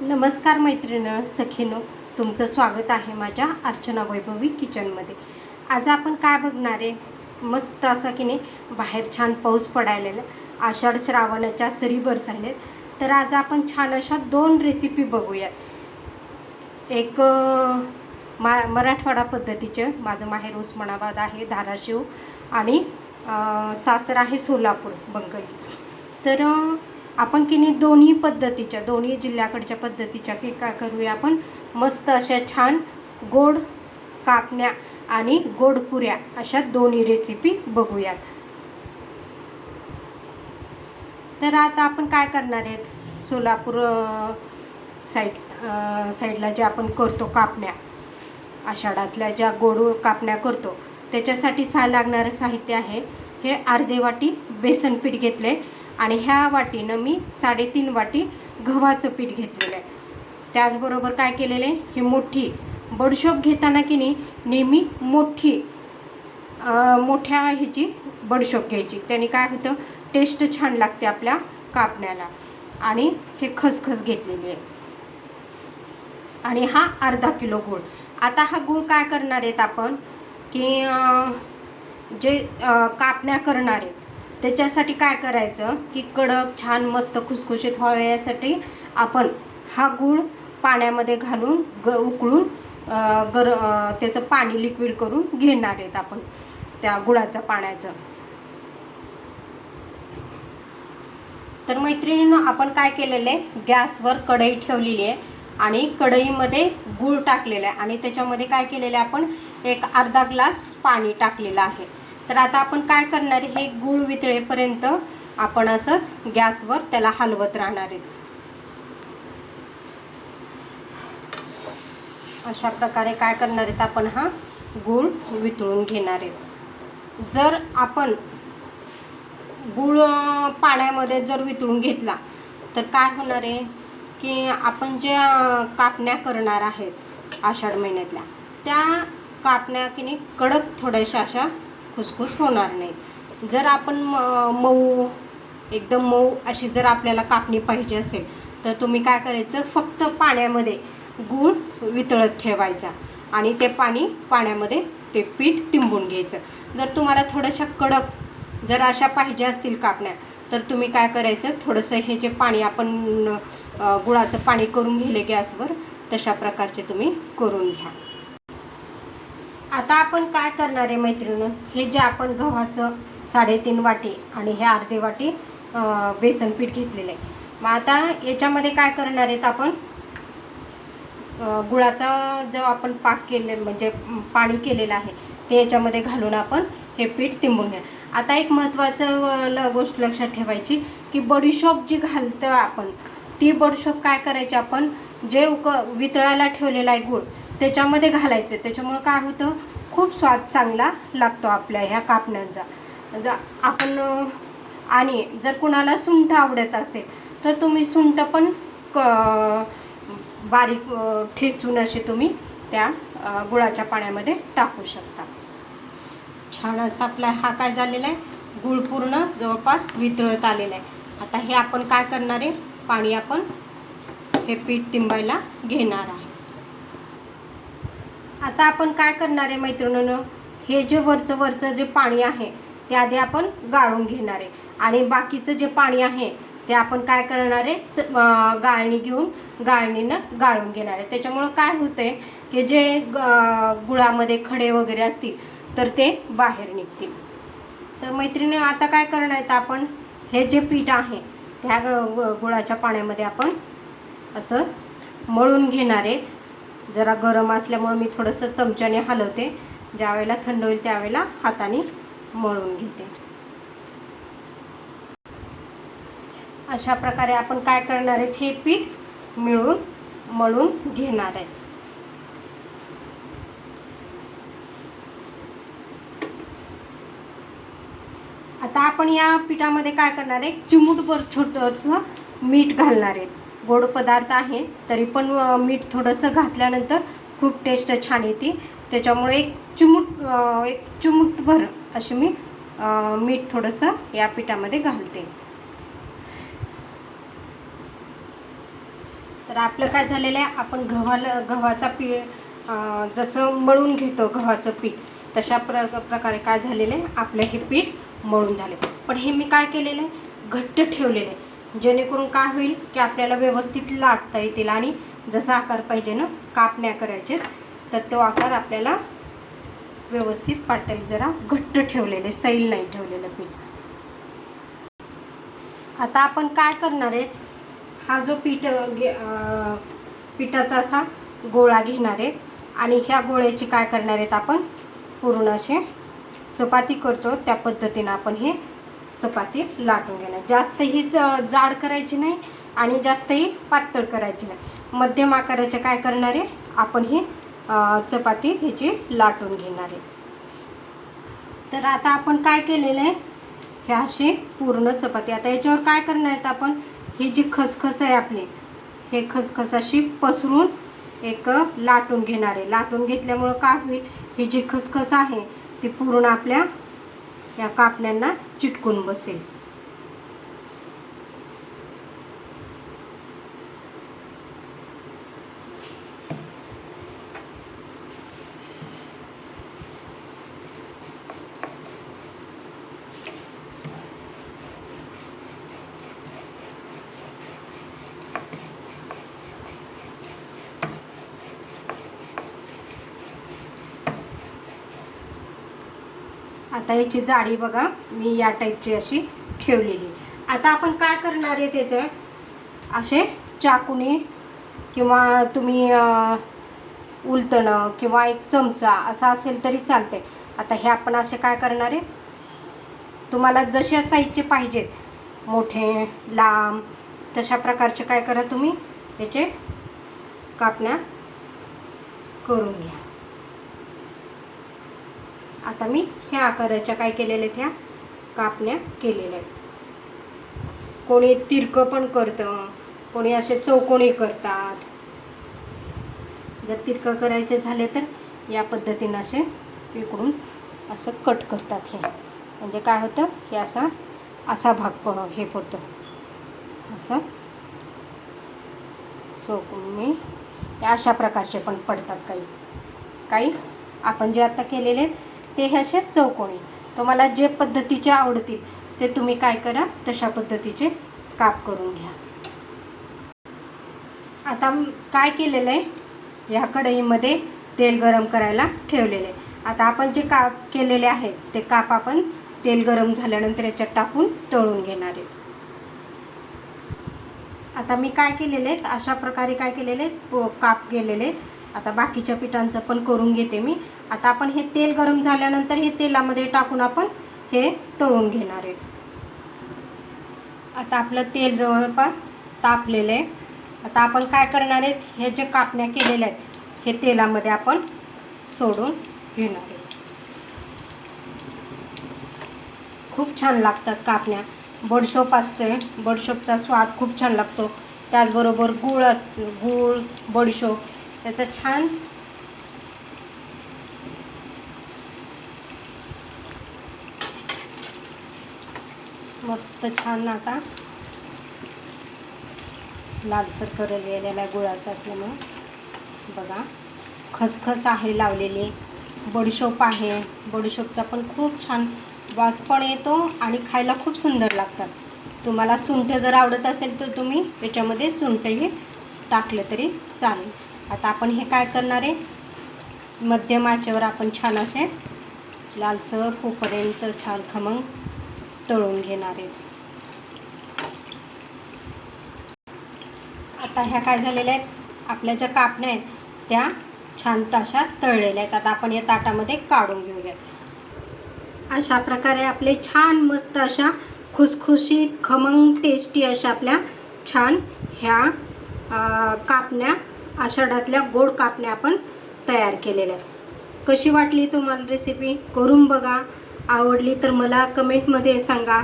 नमस्कार मैत्रिणी सखीनो तुमचं स्वागत आहे माझ्या अर्चना वैभवी किचनमध्ये. आज आपण काय बघणार आहे? मस्त असं की नाही बाहेर छान पाऊस पडायलेला आषाढ श्रावणाच्या सरी बरसायलेत. तर आज आपण छान अशा दोन रेसिपी बघूयात. एक मा मराठवाडा पद्धतीचं माझं माहेर उस्मानाबाद आहे धाराशिव आणि सासर आहे सोलापूर बंगली. तर आपण की नाही दोन्ही पद्धतीच्या दोन्ही जिल्ह्याकडच्या पद्धतीच्या की काय करूया आपण? मस्त अशा छान गोड कापण्या आणि गोड पुऱ्या अशा दोन्ही रेसिपी बघूयात. तर आता आपण काय करणार आहेत? सोलापूर साईड साईडला जे आपण करतो कापण्या आषाढातल्या ज्या गोड कापण्या करतो त्याच्यासाठी सा लागणारं साहित्य आहे हे अर्धे वाटी बेसन पीठ घेतले आणि ह्या वाटीनं मी साडेतीन वाटी गव्हाचं पीठ घेतलेलं आहे. त्याचबरोबर काय केलेलं आहे? ही मोठी बडशोप घेताना की नाही नेहमी मोठी मोठ्या ह्याची बडशोप घ्यायची. त्याने काय होतं? टेस्ट छान लागते आपल्या कापण्याला. आणि हे खसखस घेतलेली आहे. आणि हा अर्धा किलो गूळ. आता हा गूळ काय करणार आहेत आपण? की जे कापण्या करणार आहेत. त्याच्यासाठी काय करायचं की कडक छान मस्त खुसखुशीत व्हावे यासाठी आपण हा गूळ पाण्यामध्ये घालून ग उकळून गर त्याचं पाणी लिक्विड करून घेणार आहेत आपण त्या गुळाचं पाण्याचं. तर मैत्रिणीनं आपण काय केलेलं आहे? गॅसवर कढई ठेवलेली आहे आणि कढईमध्ये गूळ टाकलेला आहे आणि त्याच्यामध्ये काय केलेलं आहे आपण? एक अर्धा ग्लास पाणी टाकलेलं आहे. तर आता आपण काय करणार आहे? हे गूळ वितळेपर्यंत आपण असंच गॅसवर त्याला हलवत राहणार आहे. अशा प्रकारे काय करणार आहेत आपण हा गूळ वितळून घेणार आहे जर आपण गूळ पाण्यामध्ये जर वितळून घेतला तर काय होणार आहे? की आपण जे कापण्या करणार आहेत आषाढ महिन्यातल्या त्या कापण्या की कडक थोड्याशा अशा खुसखुस होणार नाही. जर आपण म- मऊ एकदम मऊ अशी जर आपल्याला कापणी पाहिजे असेल तर तुम्ही काय करायचं? फक्त पाण्यामध्ये गूळ वितळत ठेवायचा आणि ते पाणी पाण्यामध्ये ते पीठ तिंबून घ्यायचं. जर तुम्हाला थोड्याशा कडक जर अशा पाहिजे असतील कापण्या तर तुम्ही काय करायचं? थोडंसं हे जे पाणी आपण गुळाचं पाणी करून घेले गॅसवर तशा प्रकारचे तुम्ही करून घ्या. आता आपण काय करणार आहे मैत्रिणी? हे जे आपण गव्हाचं साडेतीन वाटी आणि हे अर्धे वाटी बेसन पीठ घेतलेलं आहे. मग आता याच्यामध्ये काय करणार आहेत आपण? गुळाचा जो आपण पाक केले म्हणजे पाणी केलेलं आहे ते याच्यामध्ये घालून आपण हे पीठ तिंबून घ्या आता एक महत्त्वाचं ल- गोष्ट लक्षात ठेवायची की बडीशॉप जी घालतो आपण ती बडीशॉप काय करायची आपण? जे उक वितळायला ठेवलेला आहे गुळ त्याच्यामध्ये घालायचं. त्याच्यामुळं काय होतं खूप स्वाद चांगला लागतो आपल्या ह्या कापण्यांचा. जर आपण आणि जर कुणाला सुंठ आवडत असेल तर तुम्ही सुंठ पण क बारीक ठेचून असे तुम्ही त्या गुळाच्या पाण्यामध्ये टाकू शकता. छान असा आपला हा काय झालेला आहे? गुळ पूर्ण जवळपास वितळत आलेला आहे. आता हे आपण काय करणार आहे? पाणी आपण हे पीठ तिंबायला घेणार आहे. आता आपण काय करणार आहे मैत्रिणीनं? हे जे वरचं वरचं जे पाणी आहे ते आधी आपण गाळून घेणार आहे. आणि बाकीचं जे पाणी आहे ते आपण काय करणार आहे? च- गाळणी घेऊन गाळणीनं गाळून घेणार आहे. त्याच्यामुळं काय होतं आहे की जे ग- गुळामध्ये खडे वगैरे असतील तर ते बाहेर निघतील. तर मैत्रिणी आता काय करणार आहेत आपण? हे जे पीठ आहे त्या ग- गुळाच्या पाण्यामध्ये आपण असं मळून घेणार आहे. जरा गरम असल्यामुळं मी थोडंसं चमच्याने हलवते. ज्यावेळेला थंड होईल त्यावेळेला हाताने मळून घेते. अशा प्रकारे आपण काय करणार आहेत? हे पीठ मिळून मळून घेणार आहेत. आता आपण या पिठामध्ये काय करणार आहे? चिमूटभर छोटंसं मीठ घालणार आहे गोड पदार्थ आहे तरी पण मीठ थोडंसं घातल्यानंतर खूप टेस्ट छान येते. त्याच्यामुळे एक चिमूट एक चिमूटभर अशी मी मीठ थोडंसं या पिठामध्ये घालते. तर आपलं काय झालेलं आहे आपण गव्हाला गव्हाचा पी जसं मळून घेतो गव्हाचं पीठ तशा प्र प्रकारे काय झालेलं आहे आपलं हे पीठ मळून झाले. पण हे मी काय केलेलं आहे घट्ट ठेवलेलं आहे. जेणेकरून काय होईल की आपल्याला व्यवस्थित लाटता येतील आणि जसा आकार पाहिजे ना कापण्या करायचे तर तो आकार आपल्याला व्यवस्थित पाडता येईल. जरा घट्ट ठेवलेले सैल नाही ठेवलेलं पीठ. आता आपण काय करणार आहे? हा जो पीठ अं, पिठाचा असा गोळा घेणार आहे आणि ह्या गोळ्याची काय करणार आहेत आपण? पूर्ण असे चपाती करतो त्या पद्धतीनं आपण हे चपाती लाटून घेणार जास्तही जाड करायची नाही आणि जास्तही पातळ करायची नाही. मध्यम आकाराचे काय करणार आहे? आपण ही चपाती ह्याची लाटून घेणार आहे. तर आता आपण काय केलेलं आहे? हे अशी पूर्ण चपाती. आता याच्यावर काय करणार आहेत आपण? ही जी खसखस आहे आपली हे खसखस अशी पसरून एक लाटून घेणार आहे. लाटून घेतल्यामुळं काय होईल? ही जी खसखस आहे ती पूर्ण आपल्या या कापण्यांना चिटकून बसेल. आता ह्याची जाडी बघा मी या टाईपची अशी ठेवलेली. आता आपण काय करणार आहे त्याचं? असे चाकूने किंवा तुम्ही उलतणं किंवा एक चमचा असा असेल तरी चालते आता हे आपण असे काय करणार आहे? तुम्हाला जशा साईजचे पाहिजेत मोठे लांब तशा प्रकारचे काय करा तुम्ही? याचे कापण्या करून घ्या. आता मी ह्या आकाराच्या काय केलेल्या आहेत ह्या? कापण्या केलेल्या आहेत. कोणी तिरकं पण करतं कोणी असे चौकोणी करतात. जर तिरकं करायचे झाले तर या पद्धतीनं असे विकून असं कट करतात हे. म्हणजे काय होतं? हे असा असा भाग पण हे पडतं. असं. चौकोनी अशा प्रकारचे पण पडतात काही. काही आपण जे आता केलेले आहेत ते हे असे चौकोनी. तुम्हाला जे पद्धतीचे आवडतील ते तुम्ही काय करा तशा पद्धतीचे काप करून घ्या. आता काय केलेलं आहे? ह्या कढईमध्ये तेल गरम करायला ठेवलेलं आहे. आता आपण जे काप केलेले आहे ते काप आपण तेल गरम झाल्यानंतर याच्यात टाकून तळून घेणार आहे. आता मी काय केलेले आहेत? अशा प्रकारे काय केलेले आहेत? काप केलेले आहेत. आता बाकीच्या पिठांचं पण करून घेते मी. आता आपण हे तेल गरम झाल्यानंतर हे तेलामध्ये टाकून आपण हे तळून घेणार आहे. आता आपलं तेल जवळपास तापलेलं आहे. आता आपण काय करणार आहेत हे जे कापण्या केलेल्या आहेत हे तेलामध्ये आपण सोडून घेणार आहे. खूप छान लागतात कापण्या. बडशोप असते बडशोपचा स्वाद खूप छान लागतो. त्याचबरोबर गूळ असतो गूळ बडशोप त्याचा छान मस्त छान आता लालसर करल गेलेला गुळाचा असल्यामुळं. बघा खसखस आहे लावलेली. बडीशोप आहे. बडीशोपचा पण खूप छान वास पण येतो आणि खायला खूप सुंदर लागतात. तुम्हाला सुंठ जर आवडत असेल तर तुम्ही त्याच्यामध्ये सुंठही टाकलं तरी चालेल. आता आपण हे काय करणार आहे? मध्यम आचेवर आपण छान असे लालसर होईपर्यंत छान खमंग तळून घेणार आहे. आता ह्या काय झालेल्या आहेत? आपल्या ज्या कापण्या आहेत त्या छान तशा तळलेल्या आहेत. आता आपण या ताटामध्ये काढून घेऊयात. अशा प्रकारे आपले छान मस्त अशा खुसखुशीत खमंग टेस्टी अशा आपल्या छान ह्या कापण्या आषाढातल्या गोड कापण्या आपण तयार केलेल्या आहेत. कशी वाटली तुम्हाला रेसिपी करून बघा. आवडली तर मला कमेंटमध्ये सांगा.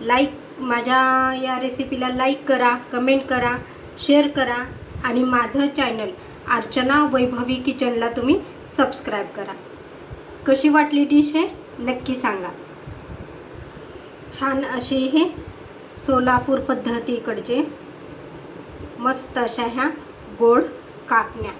लाईक माझ्या या रेसिपीला लाईक करा कमेंट करा शेअर करा आणि माझं चॅनल अर्चना वैभवी किचनला तुम्ही सबस्क्राईब करा. कशी वाटली डिश हे? नक्की सांगा. छान अशी हे सोलापूर पद्धतीकडचे मस्त अशा ह्या गोड कापण्या